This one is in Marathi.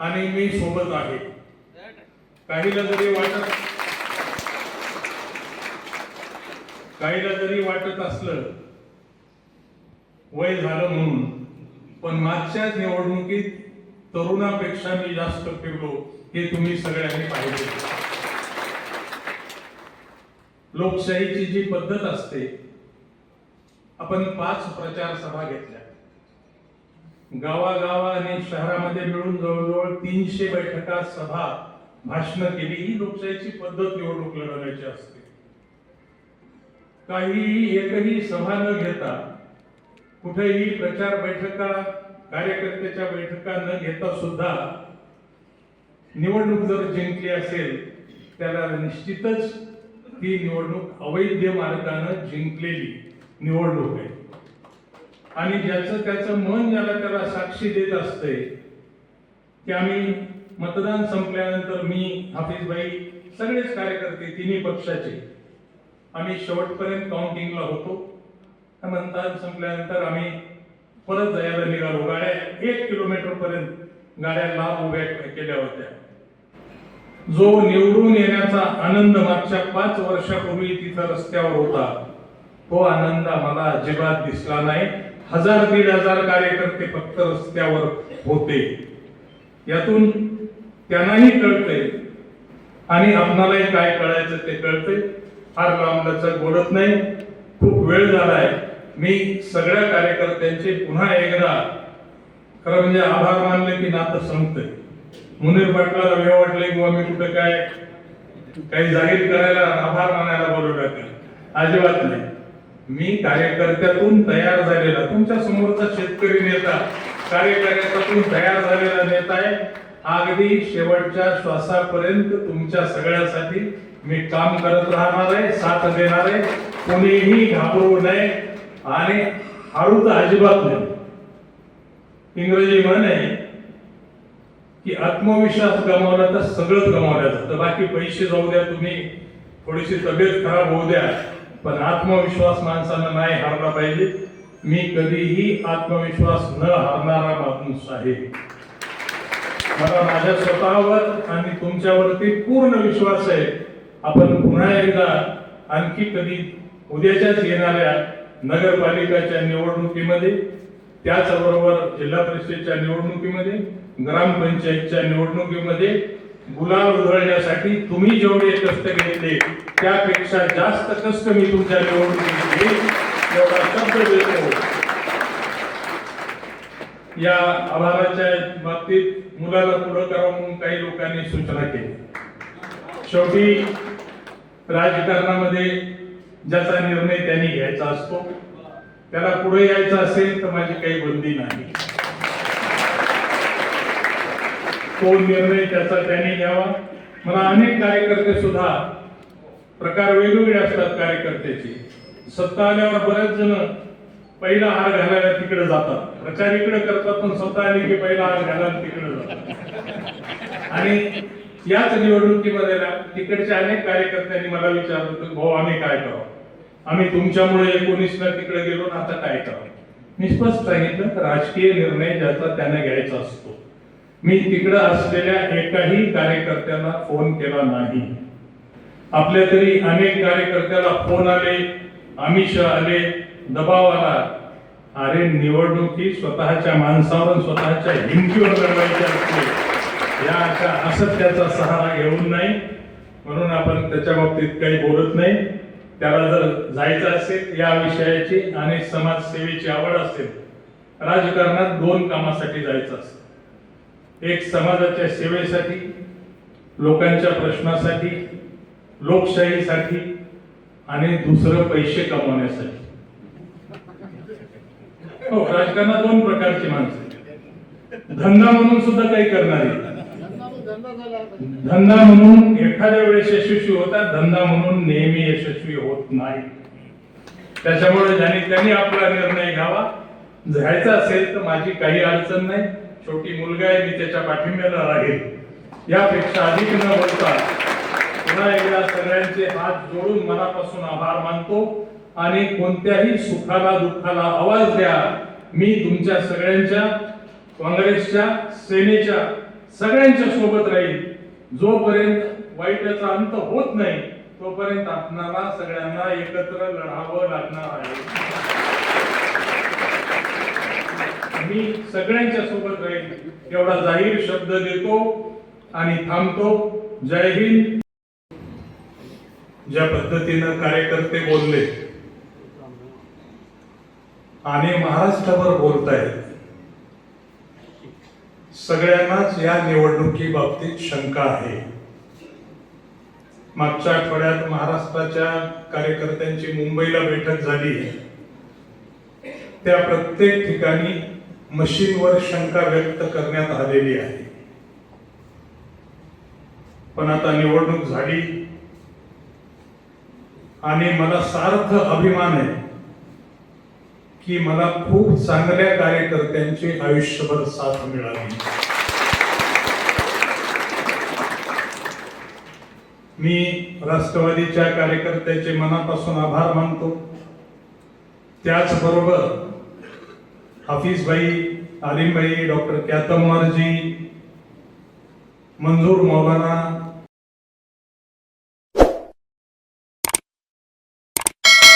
आणि मी सोबत आहे. काहीला जरी वाटत काहीला जरी वाटत असलं वय झालं म्हणून पण मागच्या निवडणुकीत तरुणापेक्षा मी जास्त फिरलो हे तुम्ही सगळ्यांनी पाहिजे लोकशाहीची जी पद्धत असते आपण पाच प्रचार सभा घेतल्या. गावागावा आणि शहरामध्ये मिळून जवळजवळ तीनशे बैठका सभा भाषणं केली. ही लोकशाहीची पद्धत निवडणूक लढवण्याची असते. काही एकही सभा न घेता कुठेही प्रचार बैठका कार्यकर्त्याच्या बैठका न घेता सुद्धा निवडणूक जर जिंकली असेल त्याला निश्चितच ती निवडणूक अवैध मार्गानं जिंकलेली निवडणूक आहे. आणि ज्याचं त्याचं मन ज्याला त्याला साक्षी देत असते की आम्ही मतदान संपल्यानंतर मी हाफिजबाई सगळेच कार्यकर्ते तिन्ही पक्षाचे आम्ही शेवटपर्यंत काउंटिंगला होतो. मतदान संपल्यानंतर आम्ही परत जायला निघालो. गाड्या एक किलोमीटर पर्यंत गाड्या लांब उभ्या केल्या होत्या. जो निवडून येण्याचा आनंद मागच्या पाच वर्षापूर्वी तिथं रस्त्यावर होता तो आनंद आम्हाला अजिबात दिसला नाही. हजार दीड हजार कार्यकर्ते फक्त रस्त्यावर होते. यातून त्यांनाही कळतंय. आणि आपणालाही काय कळायचं ते कळतंय. फार लांबलचक बोलत नाही. खूप वेळ झालाय. मी सगळ्या कार्यकर्त्यांचे पुन्हा एकदा खरं म्हणजे आभार मानले की नातं संपतंय. मुनीर पाटलाला वेळ वाटले किंवा मी कुठं काय? काही जाहीर करायला आभार मानायला बोलू टाकलं अजिबात नाही. मी कार्यकर्त्यातून तयार झालेला तुमच्या समोरचा शेतकरी नेता कार्यकर्त्यातून तयार झालेला नेता आहे. अगदी शेवटच्या श्वासापर्यंत तुमच्या सगळ्यासाठी मी काम करत राहणार आहे साथ देणार आहे. कोणीही घाबरू नये आणि हारू तर अजिबात नाही इंग्रजी म्हण आहे की आत्मविश्वास गमावला तर सगळंच गमावलं जातं. बाकी पैसे जाऊ द्या तुम्ही थोडीशी तब्येत खराब होऊ द्या. पण आत्मविश्वास माणसानं नाही हारला पाहिजे. मी कधीही आत्मविश्वास न हरणारा माणूस आहे. मला माझ्या स्वतःवर आणि तुमच्यावरती पूर्ण विश्वास आहे. आपण पुन्हा एकदा आणखी कधी उद्याच्याच येणाऱ्या नगरपालिकाच्या निवडणुकीमध्ये त्याचबरोबर जिल्हा परिषदेच्या निवडणुकीमध्ये ग्रामपंचायतच्या निवडणुकीमध्ये गुलाल उधळण्यासाठी तुम्ही जेवढे कष्ट घेतले त्यापेक्षा जास्त कष्ट मी तुमच्या निवडणुकीत शब्द देतो. या आभाराच्या बाबतीत मुलाला पुढं करावं म्हणून काही लोकांनी सूचना केली. शेवटी राजकारणामध्ये ज्याचा निर्णय त्यांनी घ्यायचा असतो त्याला पुढे यायचं असेल तर माझी काही बंदी नाही. तो निर्णय त्याचा त्याने घ्यावा? मला अनेक कार्यकर्ते सुद्धा प्रकार वेगवेगळे असतात कार्यकर्त्याचे. सत्ता आल्यावर बरेच जण पहिला हार घालायला तिकडे जातात. प्रचार इकडे करतात पण सत्ता आली की पहिला हार घालायला तिकडे जातात. आणि याच निवडणुकीमध्ये तिकडच्या अनेक कार्यकर्त्यांनी मला विचारलं होतं भाऊ आम्ही काय करावं? आम्ही तुमच्यामुळे एकोणीसला तिकडे गेलो ना आता काय करावं? मी स्पष्ट सांगितलं राजकीय निर्णय ज्याचा त्याने घ्यायचा असतो. मी तिकडं असलेल्या एकाही कार्यकर्त्यांना फोन केला नाही. आपल्या तरी अनेक कार्यकर्त्याला फोन आले आमिष आले दबाव आला. अरे निवडणुकी स्वतःच्या माणसावर स्वतःच्या हिमकीवर लढवायची असते. या अशा असत्याचा सहारा घेऊन नाही. म्हणून आपण त्याच्या बाबतीत काही बोलत नाही. त्याला जर जायचं असेल या विषयाची आणि समाजसेवेची आवड असेल राजकारणात दोन कामासाठी जायचं असेल एक समाजाच्या सेवेसाठी लोकांच्या प्रश्नासाठी लोकशाहीसाठी आणि दुसरं पैसे कमवण्यासाठी. हो राजकारणात दोन प्रकारची माणसं धंदा म्हणून सुद्धा काही करणारी धंदा म्हणून एखाद्या वेळेस यशस्वी होतात धंदा म्हणून नेहमी यशस्वी होत नाही त्याच्यामुळे ज्यांनी त्यांनी आपला निर्णय घ्यावा. जायचा असेल तर माझी काही अडचण नाही. छोटी मुलगा आहे मी त्याच्या पाठिंब्याला राहील. यापेक्षा अधिक न बोलता पुन्हा एकदा सगळ्यांचे हात जोडून मनापासून आभार मानतो आणि कोणत्याही सुखाला दुःखाला आवाज द्या. मी तुमच्या सगळ्यांच्या काँग्रेसच्या सेनेच्या सगळ्यांच्या सोबत राहील. जोपर्यंत वाईटाचा अंत होत नाही तोपर्यंत आपणाला सगळ्यांना एकत्र लढावं लागणार आहे. मी सगळ्यांच्या सोबत राहील. एवढा जाहीर शब्द देतो आणि थांबतो. जय हिंद. ज्या पद्धतीनं कार्यकर्ते बोलले आणि महाराष्ट्रावर बोलतायत सगळ्यांनाच या निवडणुकी बाबतीत शंका आहे. मागच्या आठवड्यात महाराष्ट्राच्या कार्यकर्त्यांची मुंबईला बैठक झाली. त्या प्रत्येक ठिकाणी मशीनवर शंका व्यक्त करण्यात आलेली आहे. पण आता निवडणूक झाली आणि मला सार्थ अभिमान आहे की मला खूप चांगल्या कार्यकर्त्यांची आयुष्यभर साथ मिळाली. मी राष्ट्रवादीच्या कार्यकर्त्याचे मनापासून आभार मानतो. त्याचबरोबर हफीज भाई आरिम भाई डॉक्टर क्यातमवारजी मंजूर मौलाना